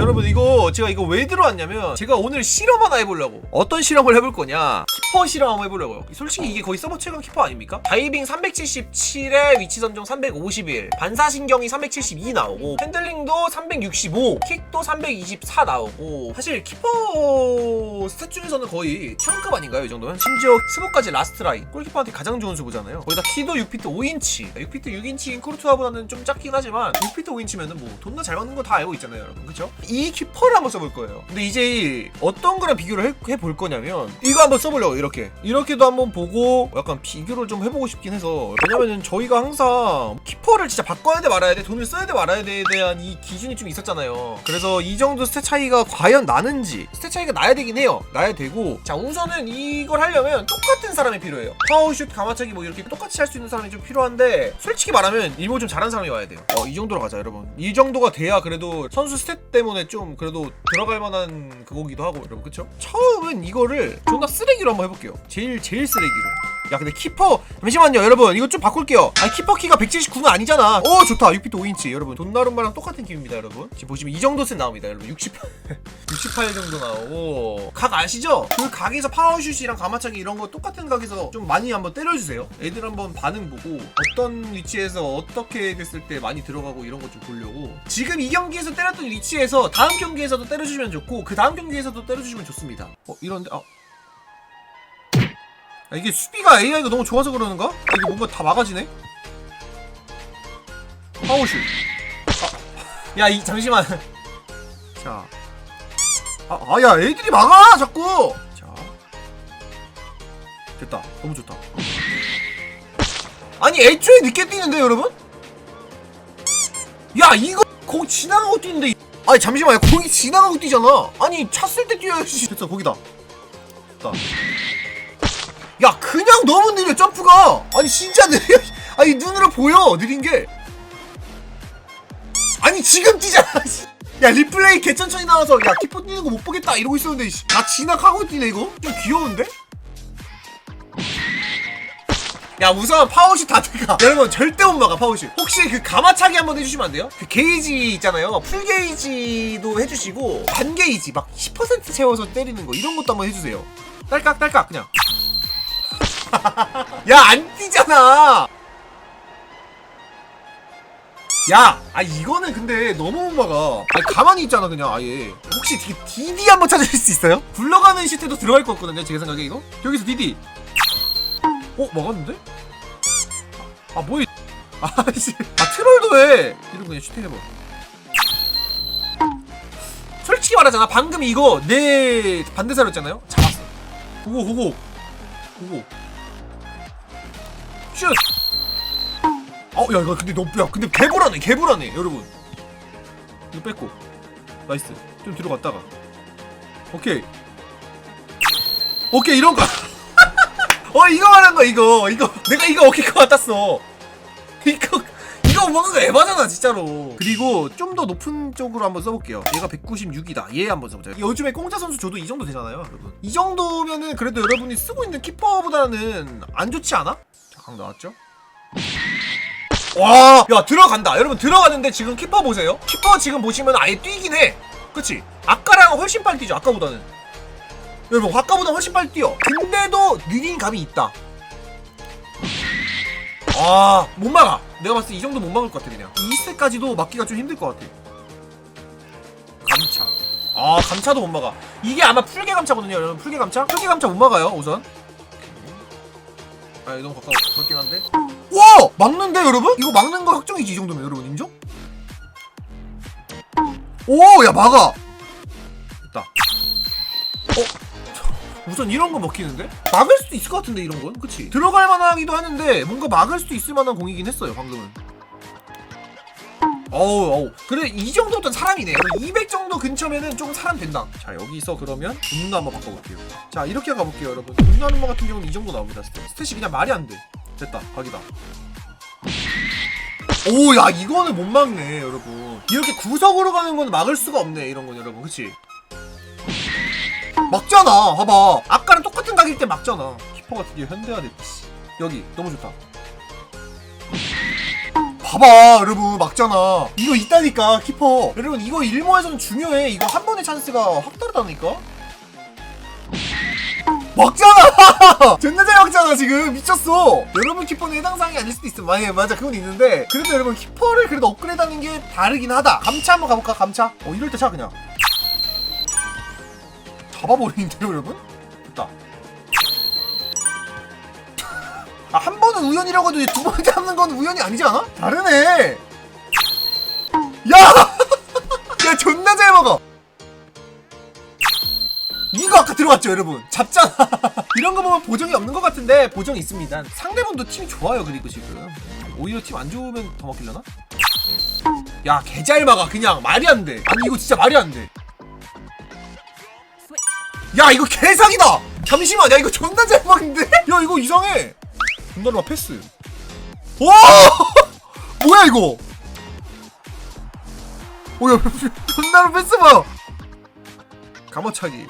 자, 여러분 이거 제가 이거 왜 들어왔냐면 제가 오늘 실험 하나 해보려고. 어떤 실험을 해볼 거냐? 키퍼 실험 한번 해보려고요. 솔직히 이게 거의 서버 최강 키퍼 아닙니까? 다이빙 377에 위치 선정 351 반사신경이 372 나오고 핸들링도 365 킥도 324 나오고 사실 키퍼 스탯 중에서는 거의 최강급 아닌가요 이 정도면? 심지어 스모까지 라스트 라인. 골키퍼한테 가장 좋은 수보잖아요. 거기다 키도 6피트 5인치. 6피트 6인치인 코르투아보다는 좀 작긴 하지만 6피트 5인치면은 뭐 돈나 잘 받는 거 다 알고 있잖아요 여러분. 그쵸? 이 키퍼를 한번 써볼 거예요. 근데 이제 어떤 거랑 비교를 해, 해볼 거냐면 이거 한번 써보려고 이렇게. 이렇게도 한번 보고 약간 비교를 좀 해보고 싶긴 해서. 왜냐면은 저희가 항상 키퍼를 진짜 바꿔야 돼 말아야 돼 돈을 써야 돼 말아야 돼에 대한 이 기준이 좀 있었잖아요. 그래서 이 정도 스탯 차이가 과연 나는지 스탯 차이가 나야 되긴 해요. 나야 되고. 자 우선은 이걸 하려면 똑같은 사람이 필요해요. 파워슛 가마차기 뭐 이렇게 똑같이 할 수 있는 사람이 좀 필요한데 솔직히 말하면 일본 좀 잘하는 사람이 와야 돼요. 어 이 정도로 가자 여러분. 이 정도가 돼야 그래도 선수 스탯 때문에 좀 그래도 들어갈 만한 그거기도 하고 여러분 그쵸? 처음은 이거를 존나 쓰레기로 한번 해볼게요 제일 제일 쓰레기로 야 근데 키퍼 잠시만요 여러분. 이거 좀 바꿀게요. 아니 키퍼 키가 179는 아니잖아. 어 좋다. 6피트 5인치. 여러분 돈나룸마랑 똑같은 킴입니다 여러분. 지금 보시면 이 정도 셋 나옵니다 여러분. 68 68 정도 나오고. 각 아시죠? 그 각에서 파워슛이랑 가마차기 이런 거 똑같은 각에서 좀 많이 한번 때려주세요. 애들 한번 반응 보고 어떤 위치에서 어떻게 됐을 때 많이 들어가고 이런 거좀 보려고. 지금 이 경기에서 때렸던 위치에서 다음 경기에서도 때려주시면 좋고 그 다음 경기에서도 때려주시면 좋습니다. 어 이런데 아 아, 이게 수비가 AI가 너무 좋아서 그러는가? 아, 이게 뭔가 다 막아지네? 파워슛. 아, 야, 이, 잠시만. 자. 아, 아, 야, 애들이 막아! 자꾸! 자. 됐다. 너무 좋다. 아니, 애초에 늦게 뛰는데, 여러분? 야, 이거, 공 지나가고 뛰는데, 이- 아니, 잠시만요. 공이 지나가고 뛰잖아. 아니, 찼을 때 뛰어야지. 됐어, 거기다. 됐다. 야 그냥 너무 느려 점프가. 아니 진짜 느려. 아니 눈으로 보여 느린 게. 아니 지금 뛰잖아 씨. 야 리플레이 개천천히 나와서 야 키퍼 뛰는 거 못 보겠다 이러고 있었는데 씨. 나 진학하고 뛰네 이거? 좀 귀여운데? 야 우선 파워슛 다 들어가. 여러분 절대 못 막아 파워슛. 혹시 그 가마차기 한번 해주시면 안 돼요? 그 게이지 있잖아요. 풀 게이지도 해주시고 반 게이지 막 10% 채워서 때리는 거 이런 것도 한번 해주세요. 딸깍 딸깍 그냥 야, 안 뛰잖아! 야! 아, 이거는 근데 너무 못 막아. 아니, 가만히 있잖아, 그냥, 아예. 혹시 디- DD 한번 찾아줄 수 있어요? 굴러가는 시트도 들어갈 것 같거든요, 제 생각에, 이거? 여기서 DD. 어, 막았는데? 아, 뭐야. 아, 씨. 아, 트롤도 해! 이런 그냥 슈팅 해봐. 솔직히 말하잖아, 방금 이거 내 반대사였잖아요? 잡았어. 보고, 보고. 보고. 슛! 어, 야, 이거 근데 너무, 야, 근데 개불하네, 개불하네, 여러분. 이거 뺐고. 나이스. 좀 뒤로 갔다가. 오케이. 오케이, 이런 거. 어, 이거 말한 거, 이거. 이거. 내가 이거 오케이 것 같았어. 이거, 이거 거 에바잖아, 진짜로. 그리고 좀 더 높은 쪽으로 한번 써볼게요. 얘가 196이다. 얘 한번 써보자. 요즘에 공짜 선수 줘도 이 정도 되잖아요, 여러분. 이 정도면은 그래도 여러분이 쓰고 있는 키퍼보다는 안 좋지 않아? 자, 강 나왔죠? 와, 야 들어간다. 여러분 들어가는데 지금 키퍼 보세요. 키퍼 지금 보시면 아예 뛰긴 해. 그치? 아까랑 훨씬 빨리 뛰죠. 아까보다는. 여러분 아까보다 훨씬 빨리 뛰어. 근데도 느린 감이 있다. 아, 못 막아. 내가 봤을 때 이 정도 못 막을 것 같아 그냥. 이 스텝까지도 막기가 좀 힘들 것 같아. 감차. 아, 감차도 못 막아. 이게 아마 풀개 감차거든요, 여러분. 풀개 감차? 풀개 감차 못 막아요, 우선. 아, 너무 가까워. 그렇긴 한데. 와! 막는데, 여러분? 이거 막는 거 확정이지, 이 정도면, 여러분. 인정? 오! 야, 막아! 됐다. 어? 우선 이런 거 먹히는데? 막을 수도 있을 것 같은데, 이런 건? 그치? 들어갈 만하기도 하는데, 뭔가 막을 수도 있을 만한 공이긴 했어요, 방금은. 어우, 어우. 그래, 이 정도면 사람이네. 200 정도 근처면은 좀 사람 된다. 자, 여기서 그러면 분노 한번 바꿔볼게요. 자, 이렇게 가볼게요, 여러분. 분노 거 같은 경우는 이 정도 나옵니다, 스탯. 스탯이 그냥 말이 안 돼. 됐다, 각이다. 오, 야, 이거는 못 막네, 여러분. 이렇게 구석으로 가는 건 막을 수가 없네, 이런 건, 여러분. 그치? 막잖아, 봐봐. 아까랑 똑같은 각일 때 막잖아. 키퍼가 드디어 현대화됐지. 여기, 너무 좋다. 봐봐 여러분 막잖아. 이거 있다니까 키퍼. 여러분 이거 일모에서는 중요해. 이거 한 번의 찬스가 확 다르다니까? 막잖아! 존나 잘 막잖아 지금. 미쳤어. 여러분 키퍼는 해당 사항이 아닐 수도 있어. 맞아 맞아 그건 있는데. 그래도 여러분 키퍼를 그래도 업그레이드하는 게 다르긴 하다. 감차 한번 가볼까 감차? 어 이럴 때 차 그냥. 잡아버리는데요 여러분? 됐다 번은 우연이라고 해도 두번 잡는 건 우연이 아니지 않아? 다르네. 야! 야, 존나 잘 먹어. 이거 아까 들어갔죠, 여러분? 잡잖아. 이런 거 보면 보정이 없는 것 같은데 보정이 있습니다. 상대분도 팀이 좋아요, 그리고 지금. 오히려 팀 안 좋으면 더 먹히려나? 야, 개 잘 막아, 그냥. 말이 안 돼. 아니, 이거 진짜 말이 안 돼. 야, 이거 개사기다! 잠시만, 야, 이거 존나 잘 막는데? 야, 이거 이상해. 존나로 패스. 와! 뭐야 이거? 오야 존나로 패스 봐요. 감어차기.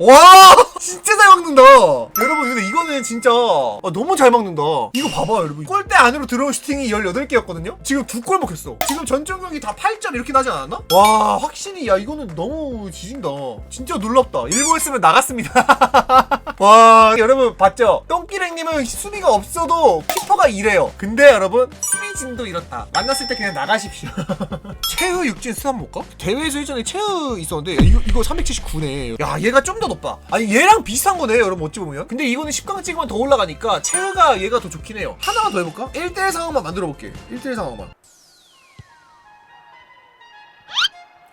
와 진짜 잘 막는다. 여러분 근데 이거는 진짜 아, 너무 잘 막는다. 이거 봐봐 여러분. 골대 안으로 들어온 슈팅이 18개였거든요. 지금 두 골 먹혔어. 지금 전적 경기 다 8점 이렇게 나지 않았나? 와 확실히 야 이거는 너무 지진다. 진짜 놀랍다. 일부 했으면 나갔습니다. 와 여러분 봤죠? 똥기랭님은 수비가 없어도 키퍼가 이래요. 근데 여러분 수비진도 이렇다. 만났을 때 그냥 나가십시오. 최후 육진 수산 볼까? 대회에서 예전에 최후 있었는데 이거, 이거 379네. 야 얘가 좀 더 높아. 아니 얘랑 비슷한 거네 여러분 어찌 보면. 근데 이거는 10강 찍으면 더 올라가니까 최후가 얘가 더 좋긴 해요. 하나만 더 해볼까? 1대1 상황만 만들어 볼게. 1대1 상황만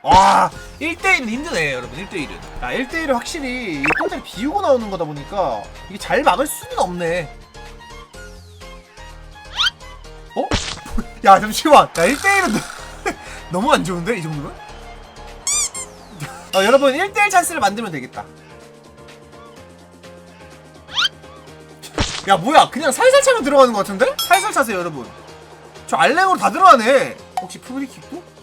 와 1대1은 힘드네 여러분 1대1은 야 1대1은 확실히 이 골대를 비우고 나오는 거다 보니까 이게 잘 막을 수는 없네 어? 야 잠시만 야 1대1은 너무 안 좋은데 이 정도면? 어, 여러분 1대1 찬스를 만들면 되겠다 야 뭐야 그냥 살살 차면 들어가는 것 같은데? 살살 차세요 여러분 저 알랭으로 다 들어가네 혹시 프리킥도?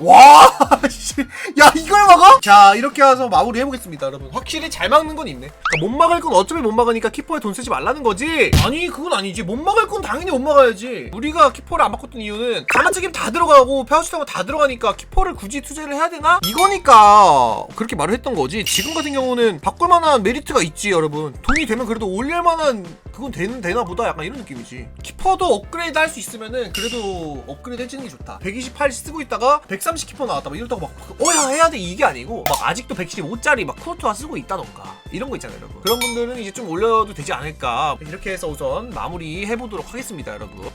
와, 씨. 야 이걸 막아? 자 이렇게 해서 마무리 해보겠습니다, 여러분. 확실히 잘 막는 건 있네. 그러니까 못 막을 건 어차피 못 막으니까 키퍼에 돈 쓰지 말라는 거지. 아니 그건 아니지. 못 막을 건 당연히 못 막아야지. 우리가 키퍼를 안 바꿨던 이유는 가만찍임 다 들어가고 페어슈터가 다 들어가니까 키퍼를 굳이 투자를 해야 되나? 이거니까 그렇게 말을 했던 거지. 지금 같은 경우는 바꿀 만한 메리트가 있지, 여러분. 돈이 되면 그래도 올릴 만한 그건 되는 되나 보다 약간 이런 느낌이지. 키퍼도 업그레이드 할 수 있으면은 그래도 업그레이드 해주는 게 좋다. 128 쓰고 있다가 130 키퍼 나왔다 막 이러다가 막 어야 해야 돼. 이게 아니고 막 아직도 115짜리 막 쿠르투아 쓰고 있다던가. 이런 거 있잖아요 여러분. 그런 분들은 이제 좀 올려도 되지 않을까. 이렇게 해서 우선 마무리 해보도록 하겠습니다 여러분